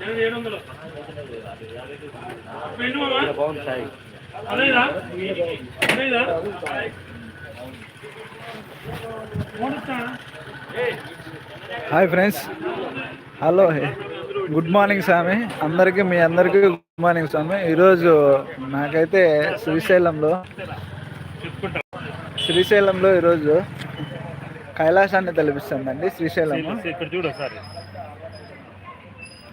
ఏడు ఏడు వందలు అదేదా అదేదా hi friends. Hello. Good morning స్వామి. అందరికీ మీ అందరికీ మార్నింగ్ స్వామి. ఈరోజు నాకైతే శ్రీశైలంలో శ్రీశైలంలో ఈరోజు కైలాసాన్ని తలపిస్తుందండి శ్రీశైలం ఇక్కడ చూడు ఒకసారి.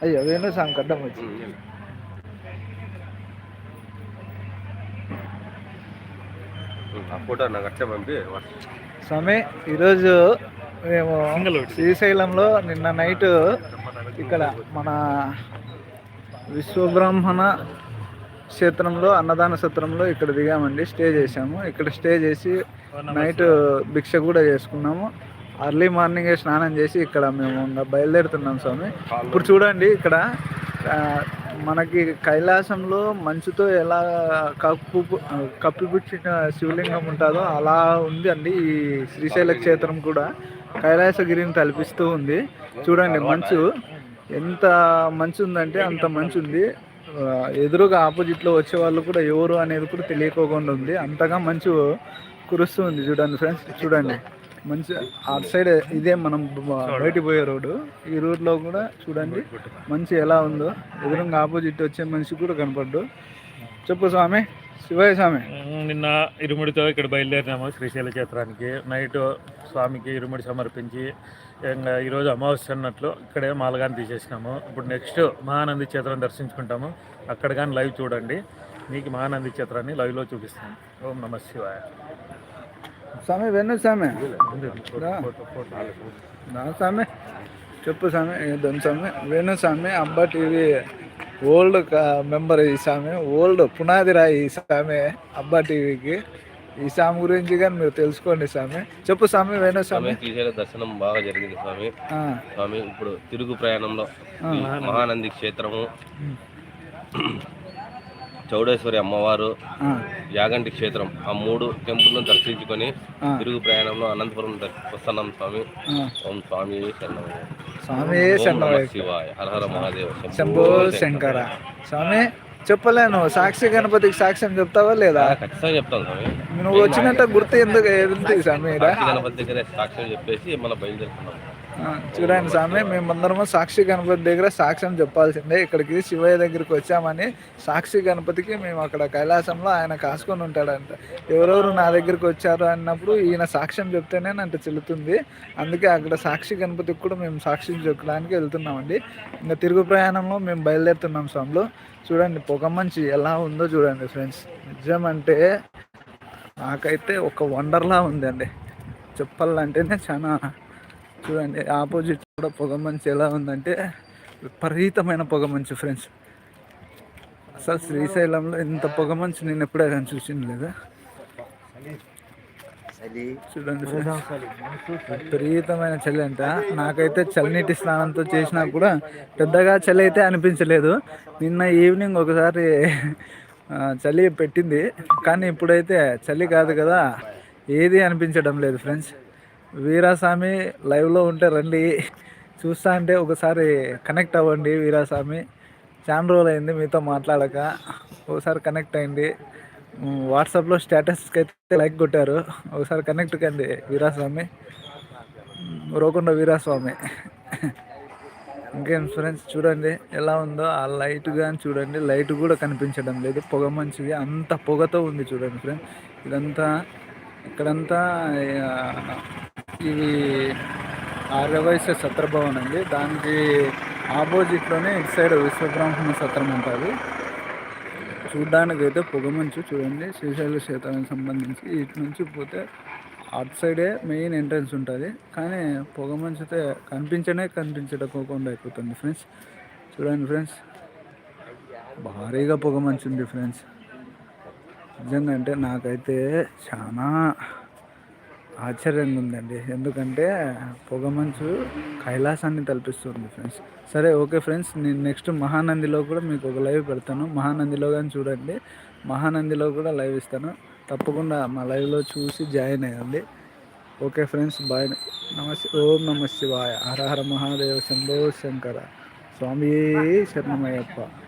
అయ్యో వేణు స్వామి కడ్డం వచ్చి. స్వామి ఈరోజు మేము. శ్రీశైలంలో నిన్న నైట్ ఇక్కడ మన విశ్వబ్రహ్మణ క్షేత్రంలో అన్నదాన సత్రంలో ఇక్కడ దిగామండి. స్టే చేసాము ఇక్కడ స్టే చేసి నైట్ భిక్ష కూడా చేసుకున్నాము. అర్లీ మార్నింగే స్నానం చేసి ఇక్కడ మేము బయలుదేరుతున్నాం స్వామి. ఇప్పుడు చూడండి ఇక్కడ మనకి కైలాసంలో మంచుతో ఎలా కప్పు కప్పిపుచ్చిన శివలింగం ఉంటుందో అలా ఉంది అండి ఈ శ్రీశైల క్షేత్రం కూడా. కైలాసగిరిని తలపిస్తూ ఉంది. చూడండి మంచు. ఎంత మంచి ఉందంటే అంత మంచి ఉంది ఎదురుగా ఆపోజిట్లో వచ్చే వాళ్ళు కూడా ఎవరు అనేది కూడా తెలియకోకుండా ఉంది. అంతగా మంచి కురుస్తూ ఉంది చూడండి ఫ్రెండ్స్ చూడండి. మంచి అటు సైడ్ ఇదే మనం బయటికి పోయే రోడ్డు. ఈ రోడ్లో కూడా చూడండి మంచి ఎలా ఉందో. ఎదురుగా ఆపోజిట్ వచ్చే మనిషి కూడా కనపడ్డు. చెప్పు స్వామి. శివయ్య స్వామి నిన్న ఇరుముడితో ఇక్కడ బయలుదేరినాము శ్రీశైల క్షేత్రానికి. నైట్ స్వామికి ఇరుముడి సమర్పించి ఇంకా ఈరోజు అమావాస్య అన్నట్లు ఇక్కడే మాలగాని తీసేసినాము. ఇప్పుడు నెక్స్ట్ మహానంది క్షేత్రం దర్శించుకుంటాము. అక్కడ కానీ లైవ్ చూడండి. మీకు మహానంది క్షేత్రాన్ని లైవ్లో చూపిస్తాను. ఓం నమ శివాయ. స్వామి వెన్ను స్వామి. స్వామి. చెప్పు స్వామి ఏదన్ స్వామి. వేణు స్వామి అబ్బా టీవీ. ఓల్డ్ మెంబర్ ఈ స్వామి ఓల్డ్ పునాది రాయి ఈ స్వామి అబ్బా టీవీకి. ఈ స్వామి గురించి కానీ మీరు తెలుసుకోండి స్వామి చెప్పు స్వామి వేణు స్వామి శ్రీశైల దర్శనం బాగా జరిగింది స్వామి. స్వామి ఇప్పుడు తిరుగు ప్రయాణంలో మహానంది క్షేత్రము. చౌడేశ్వరి అమ్మవారు యాగంటి క్షేత్రం. ఆ మూడు టెంపుల్ను దర్శించుకొని తిరుగు ప్రయాణంలో అనంతపురం వస్తున్నాం స్వామి. ఓం స్వామి స్వామి శివాయ. హర హర మహాదేవ. శంభో శంకర. స్వామి చెప్పలేను. సాక్షి గణపతికి సాక్ష్యం చెప్తావా లేదా? ఖచ్చితంగా చెప్తాను స్వామి. నువ్వు వచ్చినట్టు గుర్తు ఎందుకు స్వామి? గణపతి దగ్గర సాక్ష్యం చెప్పేసి మన బయలుదేరుతున్నాం. చూడండి స్వామి మేమందరము సాక్షి గణపతి దగ్గర సాక్ష్యం చెప్పాల్సిందే. ఇక్కడికి శివయ్య దగ్గరికి వచ్చామని సాక్షి గణపతికి మేము అక్కడ కైలాసంలో ఆయన కాసుకొని ఉంటాడంట. ఎవరెవరు నా దగ్గరికి వచ్చారు అన్నప్పుడు ఈయన సాక్ష్యం చెప్తేనే అంటే చెల్లుతుంది. అందుకే అక్కడ సాక్షి గణపతికి కూడా మేము సాక్షి చెప్పడానికి వెళ్తున్నామండి. ఇంకా తిరుగు ప్రయాణంలో మేము బయలుదేరుతున్నాం స్వాములు. చూడండి పొగ మంచి ఎలా ఉందో చూడండి ఫ్రెండ్స్. నిజం అంటే నాకైతే ఒక వండర్లా ఉందండి. చెప్పాలంటేనే చాలా చూడండి ఆపోజిట్ కూడా పొగ మంచు ఎలా ఉందంటే విపరీతమైన పొగ మంచు ఫ్రెండ్స్ అసలు శ్రీశైలంలో ఇంత పొగ మంచు నేను ఎప్పుడే కానీ చూసింది లేదా? చూడండి విపరీతమైన చలి అంట. నాకైతే చలినీటి స్నానంతో చేసినా కూడా పెద్దగా చలి అయితే అనిపించలేదు. నిన్న ఈవినింగ్ ఒకసారి చలి పెట్టింది. కానీ ఇప్పుడైతే చలి కాదు కదా. ఏది అనిపించడం లేదు ఫ్రెండ్స్ వీరాస్వామి లైవ్లో ఉంటే రండి. చూస్తా అంటే ఒకసారి కనెక్ట్ అవ్వండి వీరాస్వామి చాలా రోజులు అయింది మీతో మాట్లాడక. ఒకసారి కనెక్ట్ అయింది వాట్సాప్లో స్టేటస్కి అయితే లైక్ కొట్టారు. ఒకసారి కనెక్ట్ కండి వీరాస్వామి రోకొండ వీరాస్వామి. ఇంకేం ఫ్రెండ్స్ చూడండి ఎలా ఉందో. ఆ లైట్ కానీ చూడండి. లైట్ కూడా కనిపించడం లేదు. పొగ మంచిది. అంత పొగతో ఉంది చూడండి ఫ్రెండ్స్ ఇదంతా ఇక్కడంతా ఇది ఆర్యవైశ్య సత్రభవన్ అండి. దానికి ఆపోజిట్లోనే ఇటు సైడ్ విశ్వబ్రాహ్మణ సత్రం ఉంటుంది. చూడ్డానికి అయితే పొగమంచు చూడండి. శ్రీశైల క్షేత్రానికి సంబంధించి ఇటు నుంచి పోతే అటు సైడే మెయిన్ ఎంట్రన్స్ ఉంటుంది. కానీ పొగమంచితే కనిపించనే కనిపించడకోకుండా అయిపోతుంది ఫ్రెండ్స్. చూడండి ఫ్రెండ్స్. భారీగా పొగమంచు ఉంది ఫ్రెండ్స్. నిజంగా అంటే నాకైతే చాలా ఆశ్చర్యంగా ఉందండి. ఎందుకంటే పొగమంచు కైలాసాన్ని తలపిస్తుంది ఫ్రెండ్స్ సరే ఓకే ఫ్రెండ్స్ నేను నెక్స్ట్ మహానందిలో కూడా మీకు ఒక లైవ్ పెడతాను. మహానందిలో కానీ చూడండి. మహానందిలో కూడా లైవ్ ఇస్తాను. తప్పకుండా మా లైవ్లో చూసి జాయిన్ అయ్యండి. ఓకే ఫ్రెండ్స్ బాయ్ నమస్తే ఓం నమ శివాయ. హర హర మహాదేవ శంభో శంకర. స్వామి శరణమయ్యప్ప.